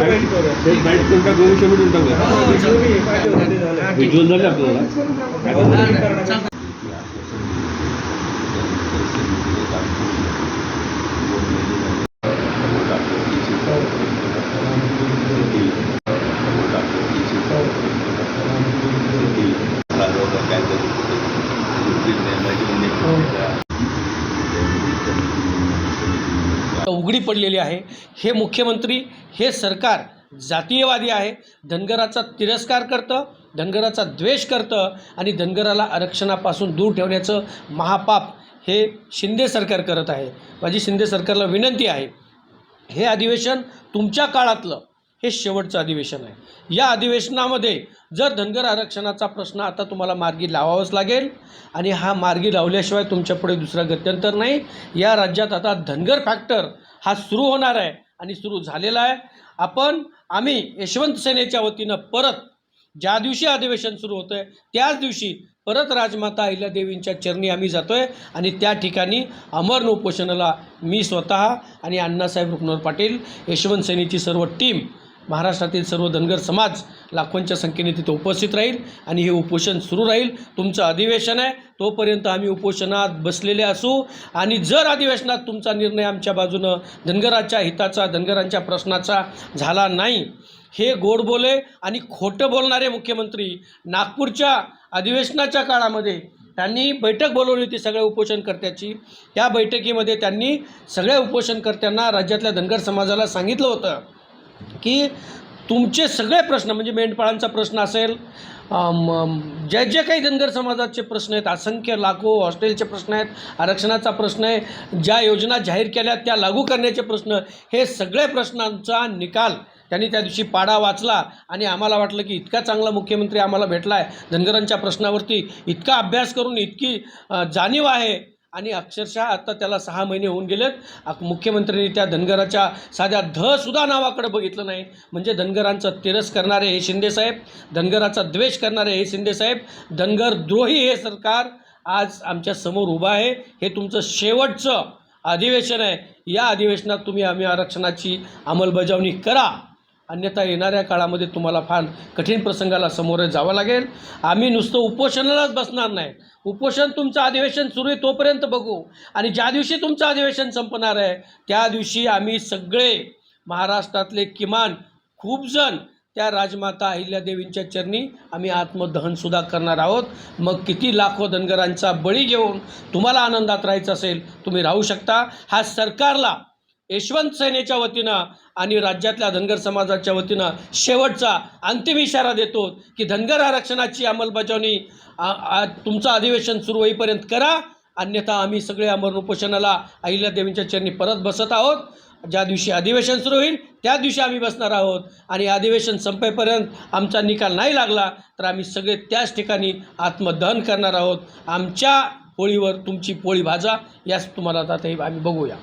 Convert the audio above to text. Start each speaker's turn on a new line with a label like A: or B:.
A: विषय मिटून टाकूया.
B: व्हिज्युअल झाले
A: आपल्याला
B: व्हिज्युअल करणार.
C: उघडी पडलेली आहे. हे मुख्यमंत्री हे सरकार जातीयवादी आहे. धनगराचा तिरस्कार करतं धनगराचा द्वेष करतं आणि धनगराला आरक्षणापासून दूर ठेवण्याचं महापाप हे शिंदे सरकार करत आहे. माझी शिंदे सरकारला विनंती आहे. हे अधिवेशन तुमच्या काळातलं हे शेवटचं अधिवेशन आहे. या अधिवेशनामध्ये जर धनगर आरक्षणाचा प्रश्न आता तुम्हाला मार्गी लावावाच लागेल आणि हा मार्गी लावल्याशिवाय तुमच्यापुढे दुसरा गत्यंतर नाही. या राज्यात आता धनगर फॅक्टर हा सुरू होणार आहे आणि सुरू झालेला आहे. आपण आम्ही यशवंत सेनेच्या वतीनं परत ज्या दिवशी अधिवेशन सुरू होतं आहे त्याच दिवशी परत राजमाता अहिल्यादेवींच्या चरणी आम्ही जातो आहे आणि त्या ठिकाणी अमरण उपोषणाला मी स्वतः आणि अण्णासाहेब रुक्नवर पाटील यशवंत सेनेची सर्व टीम महाराष्ट्रातील सर्व धनगर समाज लाखोंच्या संख्येने तिथे उपस्थित राहील आणि हे उपोषण सुरू राहील. तुमचं अधिवेशन आहे तोपर्यंत आम्ही उपोषणात बसलेले असू. आणि जर अधिवेशनात तुमचा निर्णय आमच्या बाजूनं धनगराच्या हिताचा धनगरांच्या प्रश्नाचा झाला नाही हे गोड बोले आणि खोटं बोलणारे मुख्यमंत्री नागपूरच्या अधिवेशनाच्या काळामध्ये त्यांनी बैठक बोलवली होती सगळ्या उपोषणकर्त्याची. त्या बैठकीमध्ये त्यांनी सगळ्या उपोषणकर्त्यांना राज्यातल्या धनगर समाजाला सांगितलं होतं. की तुमचे सगळे प्रश्न म्हणजे मेंढपाळांचा प्रश्न असेल जे जे काही धनगर समाजाचे प्रश्न आहेत असंख्य लाखो हॉस्टेलचे प्रश्न आहेत आरक्षणाचा प्रश्न आहे ज्या योजना जाहीर केल्या त्या लागू करण्याचे प्रश्न हे सगळे प्रश्नांचा निकाल त्यांनी त्या दिवशी पाडा वाचला आणि आम्हाला वाटलं की इतका चांगला मुख्यमंत्री आम्हाला भेटला आहे धनगरांच्या प्रश्नावरती इतका अभ्यास करून इतकी जाणीव आहे आणि अक्षरशः आता त्याला सहा महिने होऊन गेलेत. मुख्यमंत्र्यांनी त्या धनगराच्या साध्या धसुद्धा नावाकडे बघितलं नाही. म्हणजे धनगरांचा तिरस करणारे हे शिंदेसाहेब धनगराचा द्वेष करणारे हे शिंदेसाहेब धनगर द्रोही हे सरकार आज आमच्यासमोर उभं आहे. हे तुमचं शेवटचं अधिवेशन आहे. या अधिवेशनात तुम्ही आम्ही आरक्षणाची अंमलबजावणी करा. अन्यथा येणाऱ्या काळामध्ये तुम्हाला फार कठीण प्रसंगाला समोर जावं लागेल. आम्ही नुसतं उपोषणालाच बसणार नाही. उपोषण तुमचं अधिवेशन सुरू आहे तोपर्यंत बघू. आणि ज्या दिवशी तुमचं अधिवेशन संपणार आहे त्या दिवशी आम्ही सगळे महाराष्ट्रातले किमान खूप जण त्या राजमाता अहिल्यादेवींच्या चरणी आम्ही आत्मदहनसुद्धा करणार आहोत. मग किती लाखो धनगरांचा बळी घेऊन तुम्हाला आनंदात राहायचं असेल तुम्ही राहू शकता. हा सरकारला यशवंत सेनेच्या वतीनं आणि राज्यातल्या धनगर समाजाच्या वतीनं शेवटचा अंतिम इशारा देतो की धनगर आरक्षणाची अंमलबजावणी आ- तुमचं अधिवेशन सुरू होईपर्यंत करा. अन्यथा आम्ही सगळे अमरण उपोषणाला अहिल्यादेवींच्या चरणी परत बसत आहोत. ज्या दिवशी अधिवेशन सुरू होईल त्या दिवशी आम्ही बसणार आहोत. आणि अधिवेशन संपेपर्यंत आमचा निकाल नाही लागला तर आम्ही सगळे त्याच ठिकाणी आत्मदहन करणार आहोत. आमच्या पोळीवर तुमची पोळी भाजा याच तुम्हाला आता आम्ही बघूया.